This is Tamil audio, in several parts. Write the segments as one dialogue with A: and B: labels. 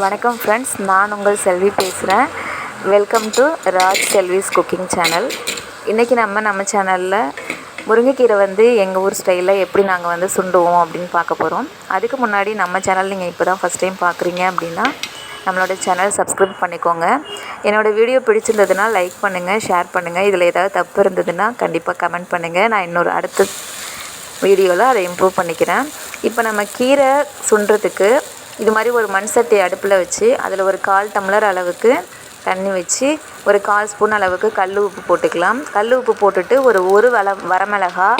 A: வணக்கம் ஃப்ரெண்ட்ஸ் நான் உங்கள் செல்வி பேசுகிறேன் welcome to Raj Selvi's cooking channel இன்றைக்கி நம்ம நம்ம சேனலில் முருங்கைக்கீரை வந்து எங்கள் ஊர் ஸ்டைலில் எப்படி நாங்கள் வந்து சுண்டுவோம் அப்படின்னு பார்க்க போகிறோம் அதுக்கு முன்னாடி நம்ம சேனல் நீங்கள் இப்போ தான் ஃபஸ்ட் டைம் பார்க்குறீங்க அப்படின்னா நம்மளோட சேனல் சப்ஸ்கிரைப் பண்ணிக்கோங்க. என்னோடய வீடியோ பிடிச்சிருந்ததுன்னா லைக் பண்ணுங்கள் ஷேர் பண்ணுங்கள் இதில் ஏதாவது தப்பு இருந்ததுன்னா கண்டிப்பாக கமெண்ட் பண்ணுங்கள் நான் இன்னொரு அடுத்த வீடியோவில் அதை இம்ப்ரூவ் பண்ணிக்கிறேன். இப்போ நம்ம கீரை சுண்டுறதுக்கு இது மாதிரி ஒரு மண் சட்டி அடுப்பில் வச்சு அதில் ஒரு கால் டம்ளர் அளவுக்கு தண்ணி வச்சு ஒரு கால் ஸ்பூன் அளவுக்கு கல் உப்பு போட்டுக்கலாம். கல் உப்பு போட்டுட்டு ஒரு ஒரு வள வரமிளகா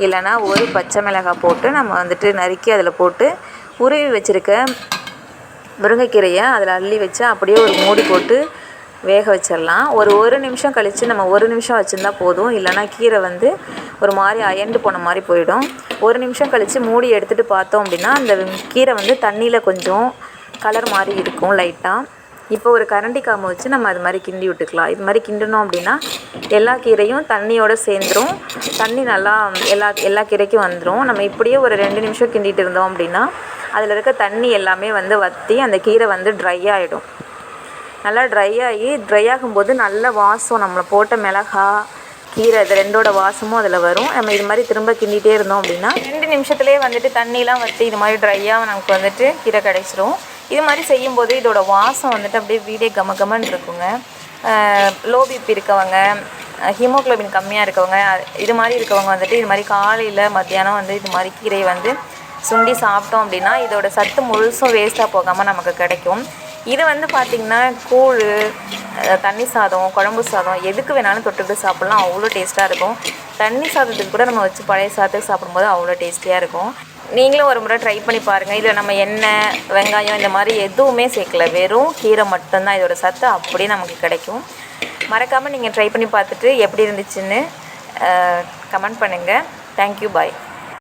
A: இல்லைன்னா ஒரு பச்சை மிளகாய் போட்டு நம்ம வந்துட்டு நறுக்கி அதில் போட்டு உருவி வச்சுருக்க முருங்கைக்கீரையை அதில் அள்ளி வச்சு அப்படியே ஒரு மூடி போட்டு வேக வச்சிடலாம். ஒரு ஒரு நிமிஷம் கழித்து நம்ம ஒரு நிமிஷம் வச்சுருந்தா போதும். இல்லைன்னா கீரை வந்து ஒரு மாதிரி அயண்டு போன மாதிரி போயிடும். ஒரு நிமிஷம் கழித்து மூடி எடுத்துகிட்டு பார்த்தோம் அப்படின்னா அந்த கீரை வந்து தண்ணியில் கொஞ்சம் கலர் மாதிரி இருக்கும் லைட்டாக இப்போ ஒரு கரண்டி காம்பு வச்சு நம்ம அது மாதிரி கிண்டி விட்டுக்கலாம். இது மாதிரி கிண்டணும் அப்படின்னா எல்லா கீரையும் தண்ணியோடு சேர்ந்துடும் தண்ணி நல்லா எல்லா எல்லா கீரைக்கும் வந்துடும் நம்ம இப்படியே ஒரு ரெண்டு நிமிஷம் கிண்டிட்டு இருந்தோம் அப்படின்னா அதில் இருக்க தண்ணி எல்லாமே வந்து வற்றி அந்த கீரை வந்து ட்ரை ஆகிடும் நல்லா ட்ரை ஆகி ட்ரை ஆகும்போது நல்ல வாசம் நம்மளை போட்ட மிளகா கீரை இது ரெண்டோட வாசமும் அதில் வரும். நம்ம இது மாதிரி திரும்ப கிண்டிகிட்டே இருந்தோம் அப்படின்னா ரெண்டு நிமிஷத்துலேயே வந்துட்டு தண்ணிலாம் வற்றி இது மாதிரி ட்ரையாக நமக்கு வந்துட்டு கீரை கிடைச்சிரும். இது மாதிரி செய்யும்போது இதோட வாசம் வந்துட்டு அப்படியே வீடே கம கமன் இருக்குங்க. லோ பிபி இருக்கவங்க ஹீமோக்ளோபின் கம்மியாக இருக்கவங்க இது மாதிரி இருக்கவங்க வந்துட்டு இது மாதிரி காலையில் மத்தியானம் வந்து இது மாதிரி கீரையை வந்து சுண்டி சாப்பிட்டோம் அப்படின்னா இதோட சத்து முழுசும் வேஸ்ட்டாக போகாமல் நமக்கு கிடைக்கும். இது வந்து பார்த்திங்கன்னா கூழ் தண்ணி சாதம் குழம்பு சாதம் எதுக்கு வேணாலும் தொட்டுட்டு சாப்பிட்லாம். அவ்வளோ டேஸ்ட்டாக இருக்கும். தண்ணி சாதத்துக்கு கூட நம்ம வச்சு பழைய சாதத்துக்கு சாப்பிடும்போது அவ்வளோ டேஸ்டியாக இருக்கும். நீங்களும் ஒரு முறை ட்ரை பண்ணி பாருங்கள் இதில் நம்ம எண்ணெய் வெங்காயம் இந்த மாதிரி எதுவுமே சேர்க்கல. வெறும் கீரை மட்டும்தான் இதோட சத்து அப்படியே நமக்கு கிடைக்கும். மறக்காமல் நீங்கள் ட்ரை பண்ணி பார்த்துட்டு எப்படி இருந்துச்சுன்னு கமெண்ட் பண்ணுங்கள் தேங்க்யூ பாய்